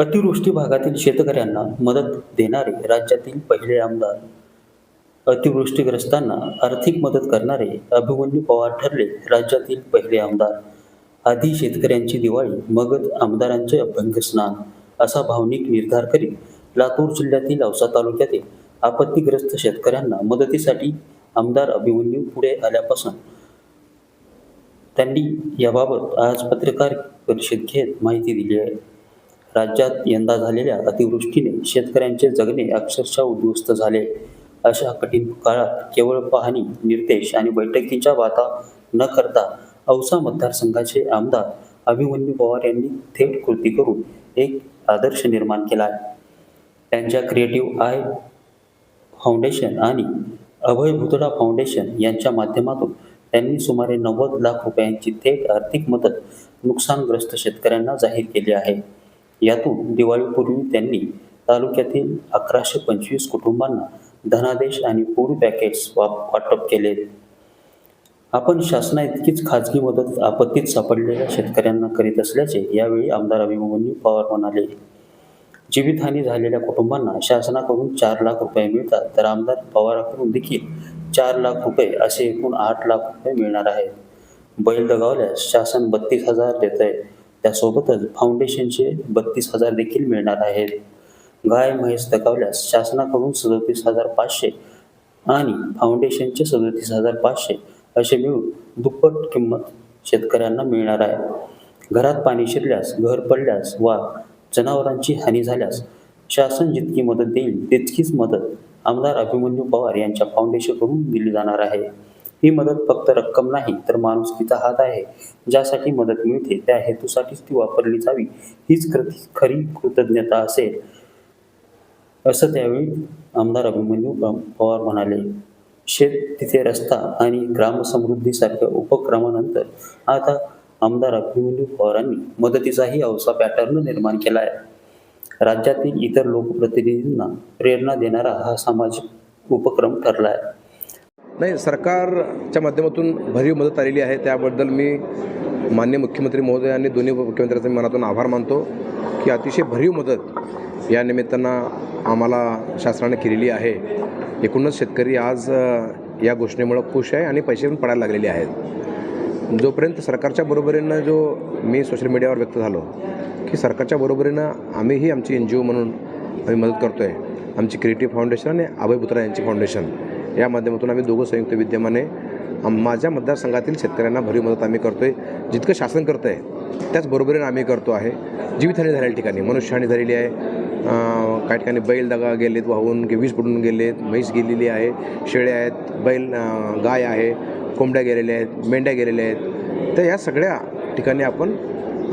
अतिवृष्टी भागातील शेतकऱ्यांना मदत देणारे राज्यातील पहिले आमदार. अतिवृष्टीग्रस्तांना आर्थिक मदत करणारे अभिमन्यू पवार ठरले राज्यातील पहिले आमदार. आधी शेतकऱ्यांची दिवाळी मगध आमदारांचे अभ्यंगस्नान असा भावनिक निर्धार करीत लातूर जिल्ह्यातील औसा तालुक्यातील आपत्तीग्रस्त शेतकऱ्यांना मदतीसाठी आमदार अभिमन्यू पुढे आल्यापासून त्यांनी याबाबत आज पत्रकार परिषद घेत माहिती दिली आहे. राज्यात यंदा झालेल्या अतिवृष्टीने शेतकऱ्यांचे जगणे अक्षरशः उद्ध्वस्त झाले. अशा कठीण काळात केवळ पाहणी निर्देश आणि बैठकीच्या वाता न करता औसा मतदारसंघाचे आमदार अभिमन्यू पवार यांनी थेट कृती करून एक आदर्श निर्माण केला. आहे त्यांच्या क्रिएटिव्ह आय फाउंडेशन आणि अभय भुतडा फाउंडेशन यांच्या माध्यमातून त्यांनी सुमारे नव्वद लाख रुपयांची थेट आर्थिक मदत नुकसानग्रस्त शेतकऱ्यांना जाहीर केली आहे. यातून दिवाळीपूर्वी त्यांनी तालुक्यातील अकराशे पंचवीस कुटुंबांना धनादेश आणि फूड पॅकेट्स वाप वाटप केले. आपण शासना इतकीच खाजगी मदत आपत्तीत सापडलेल्या शेतकऱ्यांना करीत असल्याचे यावेळी आमदार अभिमन्यू पवार म्हणाले. जीवितहानी झालेल्या कुटुंबांना शासनाकडून चार लाख रुपये मिळतात तर आमदार पवाराकडून देखील चार लाख रुपये असे एकूण आठ लाख रुपये मिळणार आहेत. बैल दगावल्यास शासन बत्तीस हजार देत आहे त्यासोबतच फाउंडेशनचे बत्तीस हजार देखील मिळणार आहेत. गाय म्हैस दगावल्यास शासनाकडून सदोतीस हजार पाचशे आणि फाउंडेशनचे सदोतीस हजार पाचशे असे मिळून दुप्पट किंमत शेतकऱ्यांना मिळणार आहे. घरात पाणी शिरल्यास घर पडल्यास वा जनावरांची हानी झाल्यास शासन जितकी मदत देईल तितकीच मदत आमदार अभिमन्यू पवार यांच्या फाउंडेशनकडून दिली जाणार आहे. ही मदत फक्त रक्कम नाही तर माणुसकीचा हात आहे. ज्यासाठी मदत मिळते त्या हेतूसाठीच ती वापरली जावी. हीच कृती खरी कृतज्ञता असेल. असं त्यावेळी आमदार अभिमन्यू पवार म्हणाले. शेत तिथे रस्ता आणि ग्रामसमृद्धीसारख्या उपक्रमानंतर आता आमदार अभिमन्यू पवारांनी मदतीचाही अवसा पॅटर्न निर्माण केला आहे राज्यातील इतर लोकप्रतिनिधींना प्रेरणा देणारा हा सामाजिक उपक्रम ठरला आहे नाही सरकारच्या माध्यमातून भरीव मदत आलेली आहे. त्याबद्दल मी मान्य मुख्यमंत्री महोदय आणि दोन्ही मुख्यमंत्र्यांचा मी मनातून आभार मानतो की अतिशय भरीव मदत या निमित्तानं आम्हाला शासनाने केलेली आहे. एकूणच शेतकरी आज या घोषणेमुळं खुश आहे आणि पैसे पण पडायला लागलेले आहेत. जोपर्यंत सरकारच्या बरोबरीनं जो मी सोशल मीडियावर व्यक्त झालो की सरकारच्या बरोबरीनं आम्हीही आमची एन जी ओ म्हणून आम्ही मदत करतो आहे आमची क्रिएटिव्ह फाउंडेशन आणि अभय बुत्रा यांची फाउंडेशन. या माध्यमातून आम्ही दोघं संयुक्त विद्यमाने माझ्या मतदारसंघातील शेतकऱ्यांना भरीव मदत आम्ही करतो आहे जितकं शासन करतं आहे त्याचबरोबरीनं आम्ही करतो आहे जीवितहानी झालेल्या ठिकाणी. मनुष्यहानी झालेली आहे. काही ठिकाणी बैल दगा गेलेत वाहून की वीज पडून गेलेत म्हैस गेलेली आहे शेळ्या आहेत बैल गाय आहे कोंबड्या गेलेल्या आहेत मेंढ्या गेलेल्या आहेत. तर या सगळ्या ठिकाणी आपण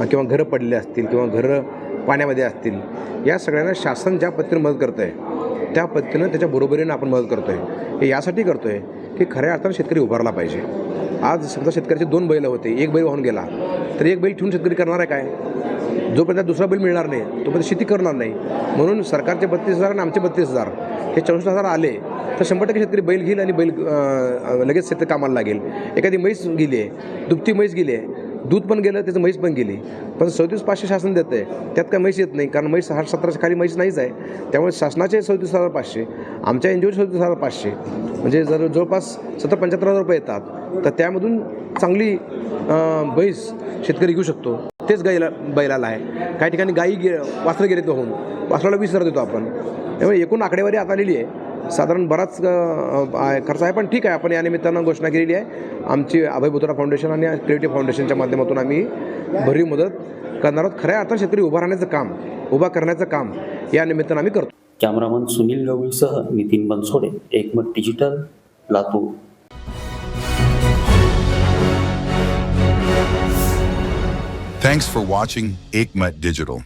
किंवा घरं पडलेली असतील किंवा घरं पाण्यामध्ये असतील या सगळ्यांना शासन ज्या पद्धतीने मदत करतं आहे त्या पद्धतीनं त्याच्या बरोबरीनं आपण मदत करतो आहे हे यासाठी करतो आहे की खऱ्या अर्थानं शेतकरी उभारला पाहिजे. आज समजा शेतकऱ्याचे दोन बैल होते एक बैल वाहून गेला तर एक बैल ठेवून शेतकरी करणार आहे काय? जोपर्यंत दुसरा बैल मिळणार नाही तोपर्यंत शेती करणार नाही. म्हणून सरकारचे बत्तीस हजार आणि आमचे बत्तीस हजार हे चौसष्ट हजार आले तर शंभर टक्के शेतकरी बैल घेईल आणि बैल लगेच शेतकरी कामाला लागेल. एखादी म्हैस गेली आहे दुपती म्हैस गेली आहे दूध पण गेलं त्याचं म्हैस पण गेली. पण सदतीस पाचशे शासन देतं आहे. त्यात काय म्हैस येत नाही कारण म्हैस हा सतराशे खाली म्हैस नाहीच आहे. त्यामुळे शासनाचे सदतीस हजार पाचशे आमच्या एन जी ओचे सदतीस हजार पाचशे. म्हणजे जर जवळपास सत्तर पंच्याहत्तर हजार रुपये येतात तर त्यामधून चांगली म्हैस शेतकरी घेऊ शकतो. तेच गाईला बैलाला आहे. काही ठिकाणी गाई गे वासरं गेले तर होऊन वासराला वीस हजार देतो आपण. त्यामुळे एकूण आकडेवारी आता आलेली आहे. साधारण बराच खर्च आहे पण ठीक आहे. आपण या निमित्तानं घोषणा केलेली आहे. आमची अभय बुत्रा फाउंडेशन आणि क्रिएटिव्ह फाउंडेशनच्या माध्यमातून आम्ही भरीव मदत करणार आहोत. खऱ्या अर्थात शेतकरी उभा राहण्याचं काम उभा करण्याचं काम या निमित्तानं आम्ही करतो. Cameraman Sunil गवळीसह Nitin Bansode Ekmat digital Latur. Thanks for watching Aikmat Digital.